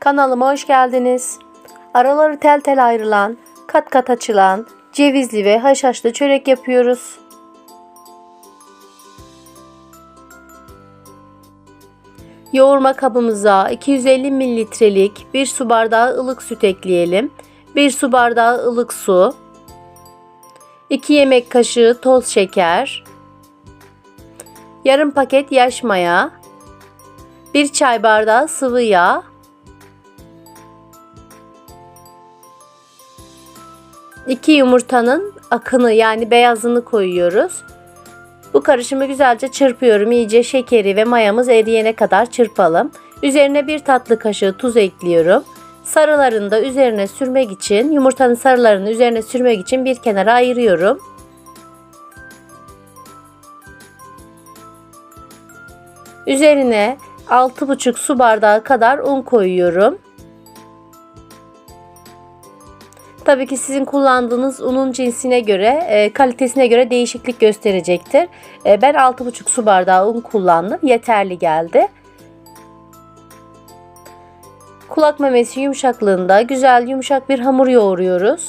Kanalıma hoş geldiniz. Araları tel tel ayrılan, kat kat açılan, cevizli ve haşhaşlı çörek yapıyoruz. Yoğurma kabımıza 250 mililitrelik 1 su bardağı ılık süt ekleyelim. 1 su bardağı ılık su. 2 yemek kaşığı toz şeker. Yarım paket yaş maya. 1 çay bardağı sıvı yağ. 2 yumurtanın akını yani beyazını koyuyoruz. Bu karışımı güzelce çırpıyorum. İyice şekeri ve mayamız eriyene kadar çırpalım. Üzerine bir tatlı kaşığı tuz ekliyorum. Sarılarını da üzerine sürmek için, yumurtanın sarılarını üzerine sürmek için bir kenara ayırıyorum. Üzerine 6,5 su bardağı kadar un koyuyorum. Tabii ki sizin kullandığınız unun cinsine göre, e, kalitesine göre değişiklik gösterecektir. E, ben 6,5 su bardağı un kullandım. Yeterli geldi. Kulak memesi yumuşaklığında güzel yumuşak bir hamur yoğuruyoruz.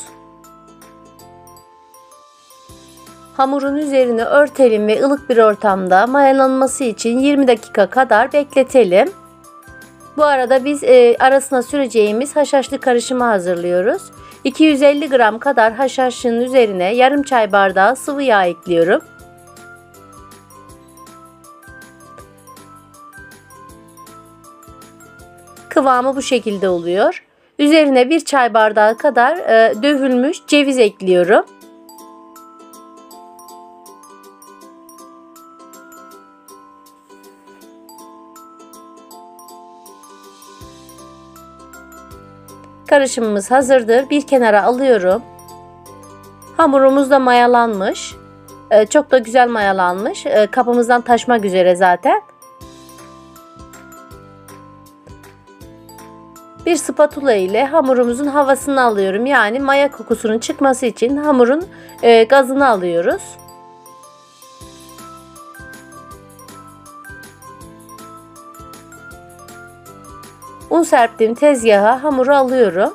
Hamurun üzerine örtelim ve ılık bir ortamda mayalanması için 20 dakika kadar bekletelim. Bu arada biz e, arasına süreceğimiz haşhaşlı karışımı hazırlıyoruz. 250 gram kadar haşhaşın üzerine yarım çay bardağı sıvı yağ ekliyorum. Kıvamı bu şekilde oluyor. Üzerine bir çay bardağı kadar e, dövülmüş ceviz ekliyorum. Karışımımız hazırdır. Bir kenara alıyorum. Hamurumuz da mayalanmış. Ee, çok da güzel mayalanmış. Ee, kapımızdan taşmak üzere zaten. Bir spatula ile hamurumuzun havasını alıyorum. Yani maya kokusunun çıkması için hamurun e, gazını alıyoruz. Un serptiğim tezgaha hamuru alıyorum.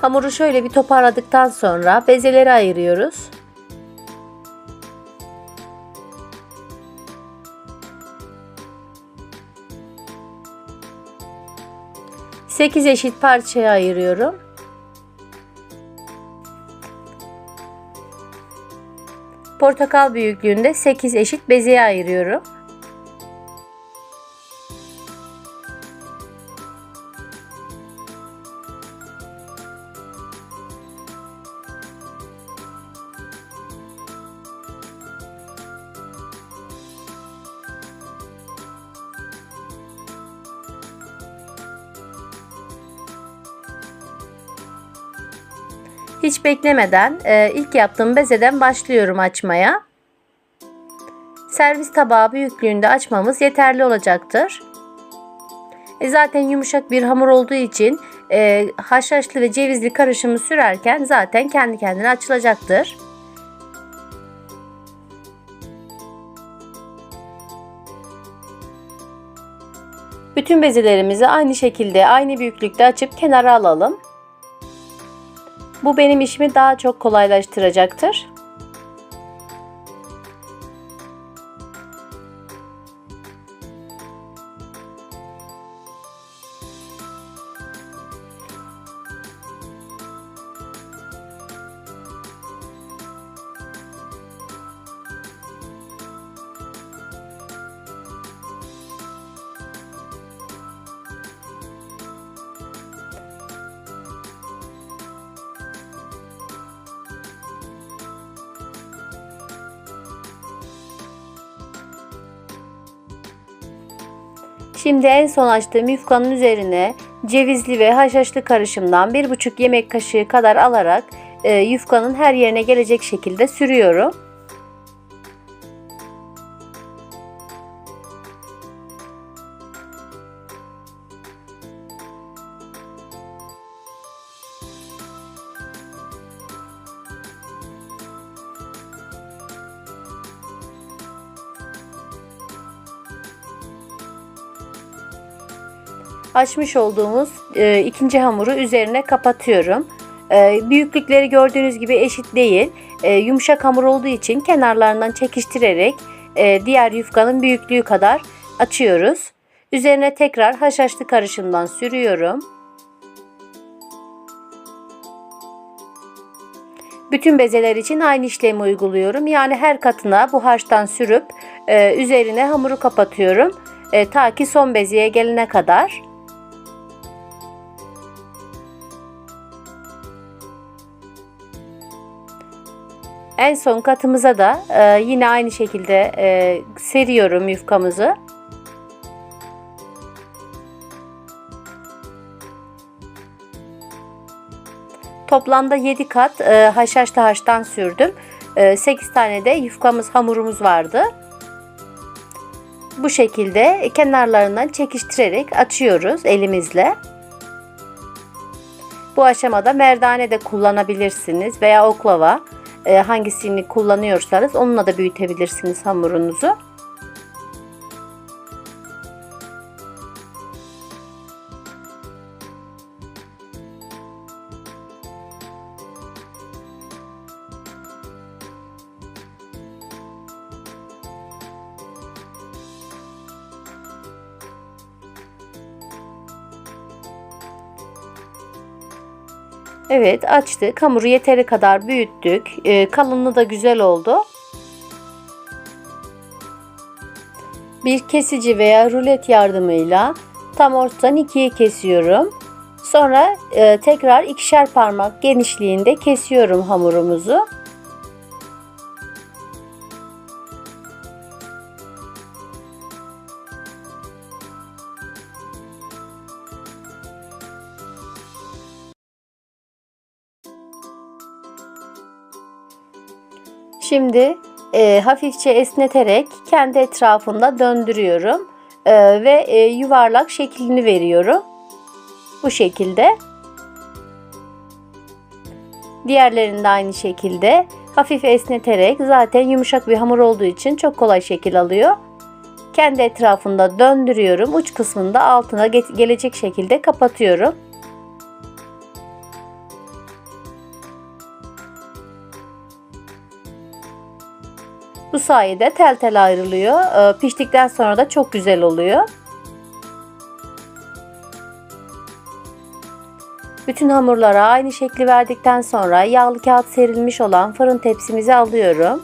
Hamuru şöyle bir toparladıktan sonra bezeleri ayırıyoruz. Sekiz eşit parçaya ayırıyorum. Portakal büyüklüğünde 8 eşit bezeye ayırıyorum. Hiç beklemeden e, ilk yaptığım bezeden başlıyorum açmaya. Servis tabağı büyüklüğünde açmamız yeterli olacaktır. E, zaten yumuşak bir hamur olduğu için e, haşhaşlı ve cevizli karışımı sürerken zaten kendi kendine açılacaktır. Bütün bezelerimizi aynı şekilde aynı büyüklükte açıp kenara alalım. Bu benim işimi daha çok kolaylaştıracaktır. Şimdi en son açtığım yufkanın üzerine cevizli ve haşhaşlı karışımdan 1,5 yemek kaşığı kadar alarak e, yufkanın her yerine gelecek şekilde sürüyorum. Açmış olduğumuz e, ikinci hamuru üzerine kapatıyorum. E, büyüklükleri gördüğünüz gibi eşit değil. E, yumuşak hamur olduğu için kenarlarından çekiştirerek e, diğer yufkanın büyüklüğü kadar açıyoruz. Üzerine tekrar haşhaşlı karışımdan sürüyorum. Bütün bezeler için aynı işlemi uyguluyorum. Yani her katına bu harçtan sürüp e, üzerine hamuru kapatıyorum. E, ta ki son bezeye gelene kadar. En son katımıza da e, yine aynı şekilde e, seriyorum yufkamızı. Toplamda 7 kat e, haşhaşlı harçtan sürdüm. E, 8 tane de yufkamız hamurumuz vardı. Bu şekilde kenarlarından çekiştirerek açıyoruz elimizle. Bu aşamada merdane de kullanabilirsiniz veya oklava hangisini kullanıyorsanız onunla da büyütebilirsiniz hamurunuzu. Evet açtık. Hamuru yeteri kadar büyüttük. Ee, kalınlığı da güzel oldu. Bir kesici veya rulet yardımıyla tam ortadan ikiye kesiyorum. Sonra e, tekrar ikişer parmak genişliğinde kesiyorum hamurumuzu. Şimdi e, hafifçe esneterek kendi etrafında döndürüyorum e, ve e, yuvarlak şeklini veriyorum. Bu şekilde. Diğerlerini de aynı şekilde hafif esneterek zaten yumuşak bir hamur olduğu için çok kolay şekil alıyor. Kendi etrafında döndürüyorum. Uç kısmını da altına gelecek şekilde kapatıyorum. Bu sayede tel tel ayrılıyor. Ee, piştikten sonra da çok güzel oluyor. Bütün hamurlara aynı şekli verdikten sonra yağlı kağıt serilmiş olan fırın tepsimizi alıyorum.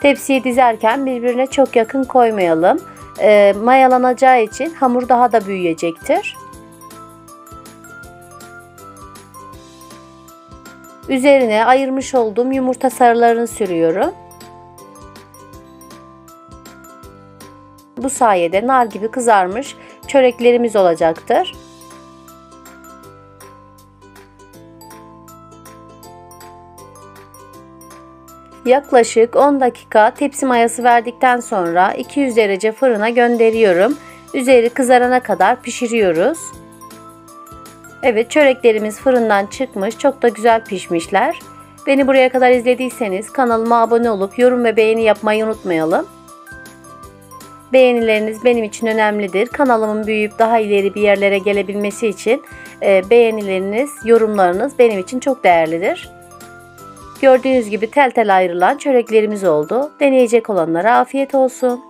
Tepsiyi dizerken birbirine çok yakın koymayalım. E, mayalanacağı için hamur daha da büyüyecektir. Üzerine ayırmış olduğum yumurta sarılarını sürüyorum. Bu sayede nar gibi kızarmış çöreklerimiz olacaktır. Yaklaşık 10 dakika tepsi mayası verdikten sonra 200 derece fırına gönderiyorum. Üzeri kızarana kadar pişiriyoruz. Evet çöreklerimiz fırından çıkmış. Çok da güzel pişmişler. Beni buraya kadar izlediyseniz kanalıma abone olup yorum ve beğeni yapmayı unutmayalım. Beğenileriniz benim için önemlidir. Kanalımın büyüyüp daha ileri bir yerlere gelebilmesi için e, beğenileriniz, yorumlarınız benim için çok değerlidir. Gördüğünüz gibi tel tel ayrılan çöreklerimiz oldu. Deneyecek olanlara afiyet olsun.